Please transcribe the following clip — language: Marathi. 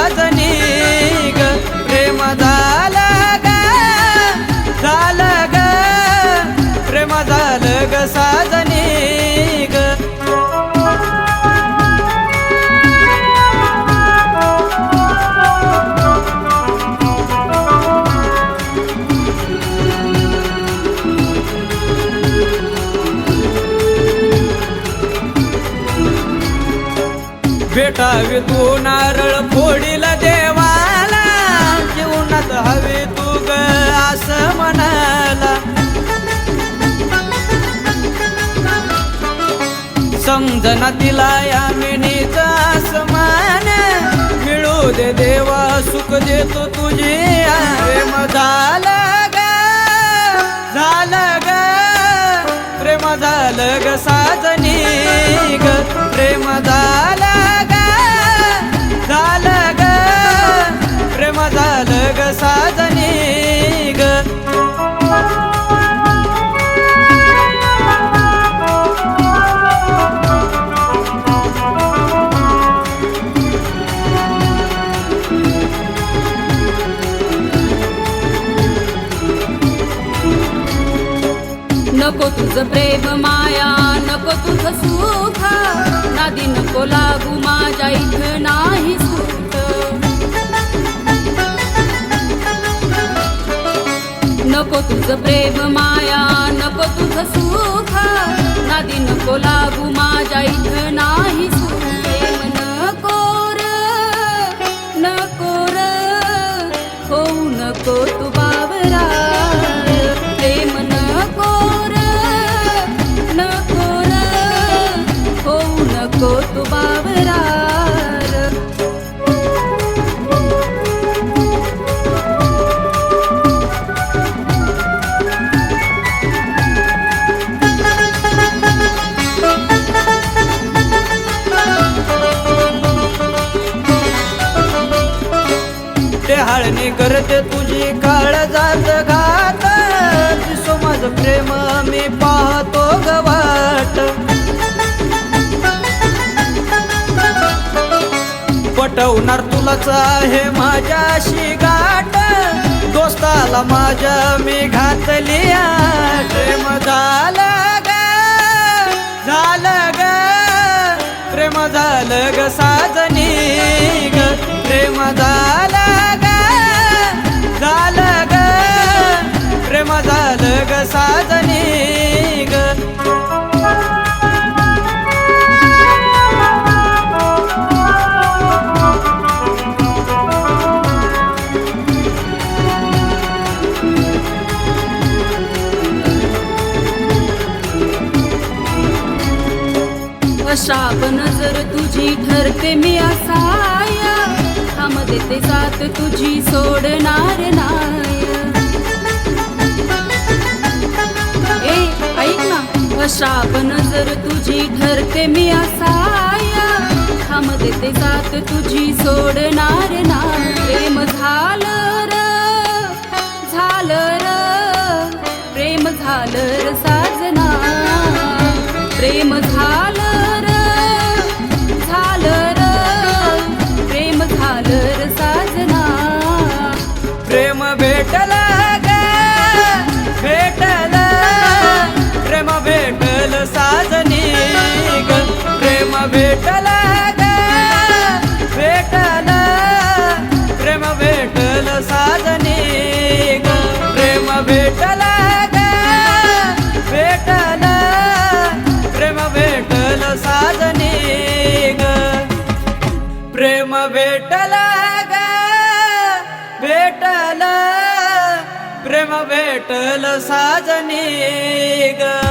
साजनी भेटावी तू नारळ फोडील देवाला. जीवनात हवी तू ग असं म्हणाला. समजना तिला या मिनीचा आसमान मिळू दे देवा सुख देतो तुझी प्रेम झालं नको तुझं प्रेम माया नको तुझं सुख. नादी नको लागू माझ्या इथं नाही सुख. नको तुझं प्रेम माया नको तुझं सुख. नादी नको लागू माझ्या इथं नाही ते करते तुझी काळ जात घात. दिसो माझ प्रेम मी पाहतो गवाट. पटवणार तुलाच आहे माझ्याशी गाठ. दोस्ताला माझ्या मी घातली प्रेम झालं ग झालं ग. प्रेम झालं ग साजनी ग. प्रेम झालं शाप नजर तुझी ठरते मी असाया थांब देते साथ तुझी सोडणार नाय ए ऐक ना. अशाप नजर तुझी ठरते मी असाया थांब देते साथ तुझी सोडणार नाय प्रेम भेटल साजनी ग.